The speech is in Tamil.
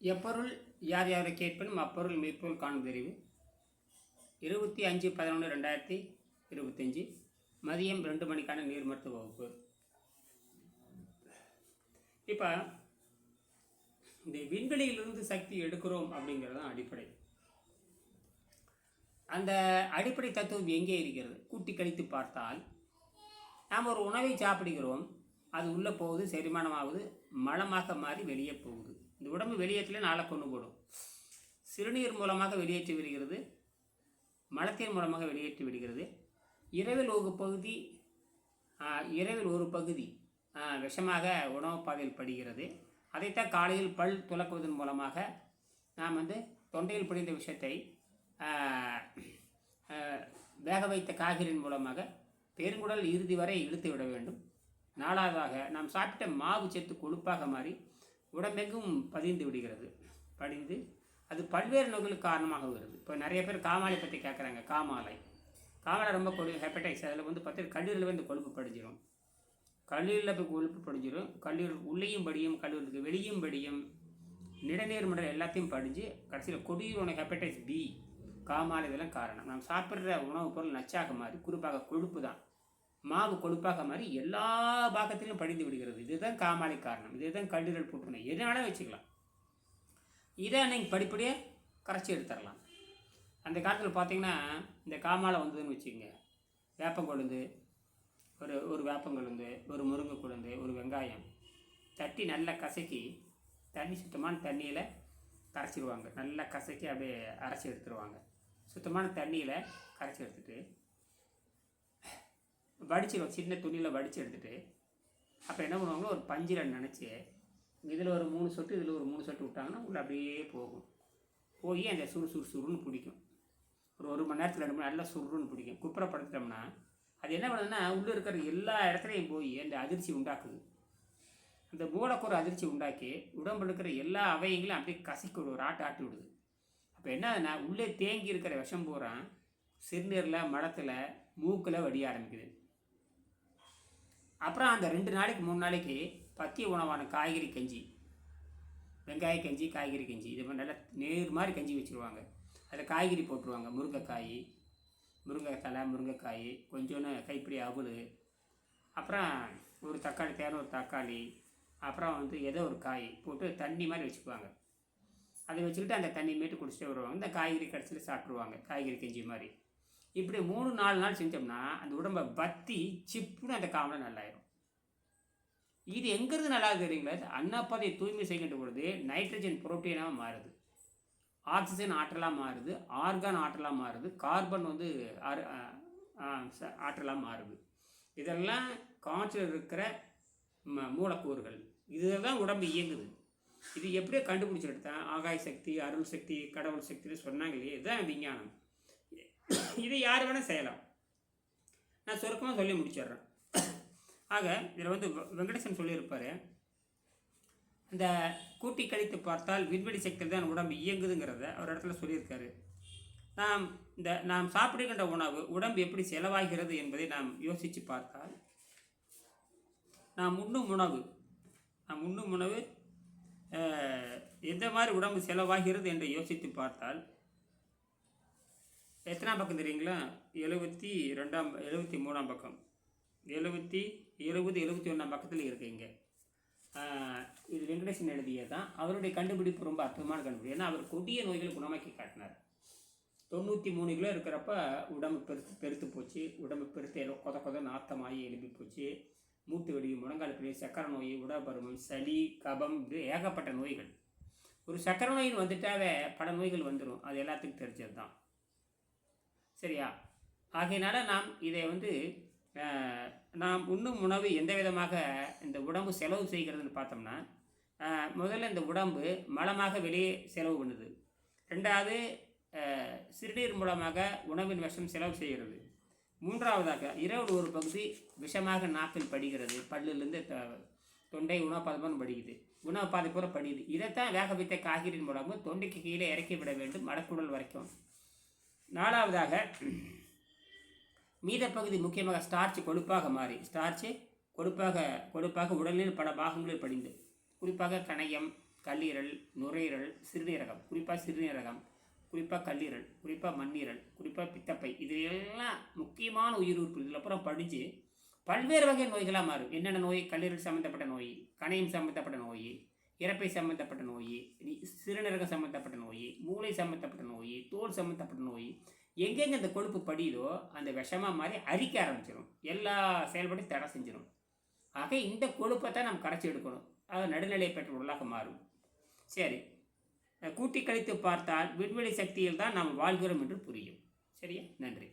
எப்பொருள் யார் யாரை கேட்பனும் அப்பொருள் மெய்ப்பொருள் காணும் தெரிவு. இருபத்தி அஞ்சு பதினொன்று ரெண்டாயிரத்தி இருபத்தஞ்சி மதியம் ரெண்டு மணிக்கான நீர் மருத்துவ வகுப்பு. இப்போ இந்த விண்வெளியிலிருந்து சக்தி எடுக்கிறோம் அப்படிங்கிறது தான் அடிப்படை. அந்த அடிப்படை தத்துவம் எங்கே இருக்கிறது? கூட்டி கழித்து பார்த்தால் நாம் ஒரு உணவை சாப்பிடுகிறோம் அது உள்ளே போகுது செரிமானமாகுது மலமாக மாறி வெளியே போகுது. இந்த உடம்பு வெளியேற்றல நாளை கொண்டு போடும். சிறுநீர் மூலமாக வெளியேற்றி விடுகிறது. மலத்தின் மூலமாக வெளியேற்றி விடுகிறது. இரவில் ஒரு பகுதி இரவில் ஒரு பகுதி விஷமாக உணவு பாதையில் படுகிறது. அதைத்தான் காலையில் பல் துலக்குவதன் மூலமாக நாம் வந்து தொண்டையில் படிந்த விஷத்தை வேக வைத்த காய்கறியின் மூலமாக பெருங்குடல் இறுதி வரை இழுத்து விட வேண்டும். நாலாவதாக நாம் சாப்பிட்ட மாவு சத்து கொழுப்பாக மாறி உடம்பெங்கும் பதிந்து விடுகிறது. படிந்து அது பல்வேறு நோய்களுக்கு காரணமாக வருது. இப்போ நிறைய பேர் காமாலை பற்றி கேட்குறாங்க காமாலை. காமாலை ரொம்ப கொழு ஹெப்படைட்ஸ் அதில் வந்து பார்த்து கல்லீரலில் வந்து கொழுப்பு படிஞ்சிடும் கல்லீரலில் போய் கொழுப்பு படிஞ்சிடும் கல்லீரல் உள்ளேயும் படியும் கல்லீரலுக்கு வெளியும் படியும். நிடநீர் மண்டலம் எல்லாத்தையும் படிஞ்சு கடைசியில் கொடியூர் உணவு ஹெப்படைஸ் பி காமாலை இதெல்லாம் காரணம். நாம் சாப்பிட்ற உணவுப் பொருள் நச்சாக மாதிரி குறிப்பாக கொழுப்பு தான். மாவு கொழுப்பாக மாறி எல்லா பாகத்திலையும் படிந்து விடுகிறது. இதுதான் காமாலை காரணம். இதுதான் கல்லீரல் புற்றுநோய். எதனால வச்சுக்கலாம். இதை நீங்கள் படிப்படியே கரைச்சி எடுத்துடலாம். அந்த காலத்தில் பார்த்தீங்கன்னா இந்த காமாலை வந்ததுன்னு வச்சுக்கோங்க. வேப்பங்கொழுந்து ஒரு ஒரு வேப்பங்கொழுந்து ஒரு முருங்கை கொழுந்து ஒரு வெங்காயம் தட்டி நல்லா கசக்கி தண்ணி சுத்தமான தண்ணியில் கரைச்சிடுவாங்க நல்லா கசக்கி அப்படியே அரைச்சி எடுத்துருவாங்க. சுத்தமான தண்ணியில் கரைச்சி எடுத்துகிட்டு வடிச்சிடும் சின்ன துணியில் வடித்து எடுத்துட்டு அப்போ என்ன பண்ணுவாங்களோ ஒரு பஞ்சில் நினச்சி இதில் ஒரு மூணு சொட்டு இதில் ஒரு மூணு சொட்டு விட்டாங்கன்னா உள்ளே அப்படியே போகும். போய் அந்த சுறு சுறு சுருன்னு பிடிக்கும். ஒரு ஒரு மணி நேரத்தில் ரெண்டு மணி நேரம் நல்லா சுருன்னு பிடிக்கும். குப்புறப்படுத்திட்டோம்னா அது என்ன பண்ணுதுன்னா உள்ளே இருக்கிற எல்லா இடத்துலையும் போய் அந்த அதிர்ச்சி உண்டாக்குது. அந்த மூலக்கூறு அதிர்ச்சி உண்டாக்கி உடம்புல இருக்கிற எல்லா அவயங்களும் அப்படியே கசிக்கு விடு ஒரு ஆட்டு ஆட்டி விடுது. அப்போ என்ன ஆகுதுன்னா உள்ளே தேங்கி இருக்கிற விஷம் பூரா சிறுநீரில் மடத்தில் மூக்கில் வடிய ஆரம்பிக்குது. அப்புறம் அந்த ரெண்டு நாளைக்கு மூணு நாளைக்கு பத்திய உணவான காய்கறி கஞ்சி. வெங்காய கஞ்சி காய்கறி கஞ்சி. இது மாதிரி நல்லா நேர் மாதிரி கஞ்சி வச்சுருவாங்க. அதில் காய்கறி போட்டுருவாங்க. முருங்கைக்காய் முருங்கை தலை முருங்கைக்காய் கொஞ்சோன்னு கைப்பிடி அவல் அப்புறம் ஒரு தக்காளி தேவை ஒரு தக்காளி. அப்புறம் வந்து ஏதோ ஒரு காய் போட்டு தண்ணி மாதிரி வச்சுக்குவாங்க. அதை வச்சுக்கிட்டு அந்த தண்ணி மீட்டு குடிச்சிட்டே வருவாங்க. இந்த காய்கறி கடைசியில் சாப்பிட்ருவாங்க காய்கறி கஞ்சி மாதிரி. இப்படி மூணு நாலு நாள் செஞ்சோம்னா அந்த உடம்பை பத்தி சிப்புன்னு அந்த காமலை நல்லாயிரும். இது எங்கிறது நல்லா தெரியுங்களா அன்னப்பதை தூய்மை செய்கின்ற பொழுது நைட்ரஜன் புரோட்டீனாக மாறுது. ஆக்சிஜன் ஆற்றலாக மாறுது ஆர்கான் ஆற்றலாக மாறுது கார்பன் வந்து ஆற்றலாக மாறுது. இதெல்லாம் காற்றில் இருக்கிற ம மூலக்கூறுகள். இதுதான் உடம்பு இயங்குது. இது எப்படியோ கண்டுபிடிச்சி எடுத்தேன் ஆகாய சக்தி அருள் சக்தி கடவுள் சக்தின்னு சொன்னாங்க இல்லையே இதுதான் விஞ்ஞானம். இதை யார் வேணால் செய்யலாம். நான் சுருக்கமாக சொல்லி முடிச்சிடுறேன். ஆக இதில் வந்து வெ- வெங்கடேசன் சொல்லியிருப்பார் இந்த கூட்டி கழித்து பார்த்தால் விண்வெளி சக்தி தான் உடம்பு இயங்குதுங்கிறத அவர் இடத்துல சொல்லியிருக்காரு. நாம் இந்த நாம் சாப்பிடுகின்ற உணவு உடம்பு எப்படி செலவாகிறது என்பதை நாம் யோசித்து பார்த்தால் நாம் உண்ணும் உணவு நாம் உண்ணும் உணவு எந்த மாதிரி உடம்பு செலவாகிறது என்று யோசித்து பார்த்தால் எத்தனாம் பக்கம் தெரியுங்களா? எழுபத்தி ரெண்டாம் எழுபத்தி மூணாம் பக்கம். எழுபத்தி எழுபது எழுபத்தி ஒன்றாம் பக்கத்தில் இருக்குது இங்கே. இது வெங்கடேசன் எழுதியது தான் அவருடைய கண்டுபிடிப்பு ரொம்ப அற்புதமான கண்டுபிடிப்பு ஏன்னா அவர் கொடிய நோய்களை குணமாக்கி காட்டினார். தொண்ணூற்றி மூணு கிலோ இருக்கிறப்ப உடம்பு பெருத்து பெருத்து போச்சு. உடம்பு பெருத்து எல்லாம் கொத கொத நாத்தமாகி எழுப்பி போச்சு. மூட்டு வெடி முழங்கால் பிள்ளை சக்கரை நோய் உடற்பருமம் சளி கபம் இது ஏகப்பட்ட நோய்கள். ஒரு சக்கரை நோயின்னு வந்துட்டாவே பல நோய்கள் வந்துடும் அது எல்லாத்துக்கும் தெரிஞ்சது தான் சரியா? ஆகையினால நாம் இதை வந்து நாம் உண்ணும் உணவு எந்த விதமாக இந்த உடம்பு செலவு செய்கிறதுன்னு பார்த்தோம்னா முதல்ல இந்த உடம்பு மலமாக வெளியே செலவு பண்ணுது. ரெண்டாவது சிறுநீர் மூலமாக உணவின் விஷம் செலவு செய்கிறது. மூன்றாவதாக இரவு ஒரு பகுதி விஷமாக நாக்கில் படுகிறது. பல்லிலிருந்து தொண்டை உணவு பாதமாக படிக்குது. உணவு பாதை பூரா படியுது. இதைத்தான் வேக வைத்த காய்கறியின் மூலமாக தொண்டைக்கு கீழே இறக்கி விட வேண்டும். மடக்குடல் வரைக்கும். நாலாவதாக மீதப்பகுதி முக்கியமாக ஸ்டார்ச் கொழுப்பாக மாறி ஸ்டார்ச்சு கொழுப்பாக கொழுப்பாக உடலில் பல பாகங்களில் படிந்து குறிப்பாக கணையம் கல்லீரல் நுரையீரல் சிறுநீரகம் குறிப்பாக சிறுநீரகம் குறிப்பாக கல்லீரல் குறிப்பாக மண்ணீரல் குறிப்பாக பித்தப்பை இது எல்லாம் முக்கியமான உயிர் உறுப்பு இதில் அப்புறம் படித்து பல்வேறு வகை நோய்களாக மாறும். என்னென்ன நோய்? கல்லீரல் சம்மந்தப்பட்ட நோய் கணையம் சம்மந்தப்பட்ட நோய் இறப்பை சம்மந்தப்பட்ட நோய் சிறுநீரகம் சம்மந்தப்பட்ட நோய் மூளை சம்மந்தப்பட்ட நோய் தோல் சம்மந்தப்பட்ட நோய் எங்கெங்கே அந்த கொழுப்பு படியுதோ அந்த விஷமாக மாதிரி அரிக்க ஆரம்பிச்சிடும் எல்லா செயல்பாடும் தடை செஞ்சிடும் ஆக இந்த கொழுப்பை தான் நம்ம கரைச்சி எடுக்கணும். அது நடுநிலை பெற்ற உள்ளாக மாறும். சரி. கூட்டி கழித்து பார்த்தால் விண்வெளி சக்தியில் தான் நாம் வாழ்கிறோம் என்று புரியும். சரியா? நன்றி.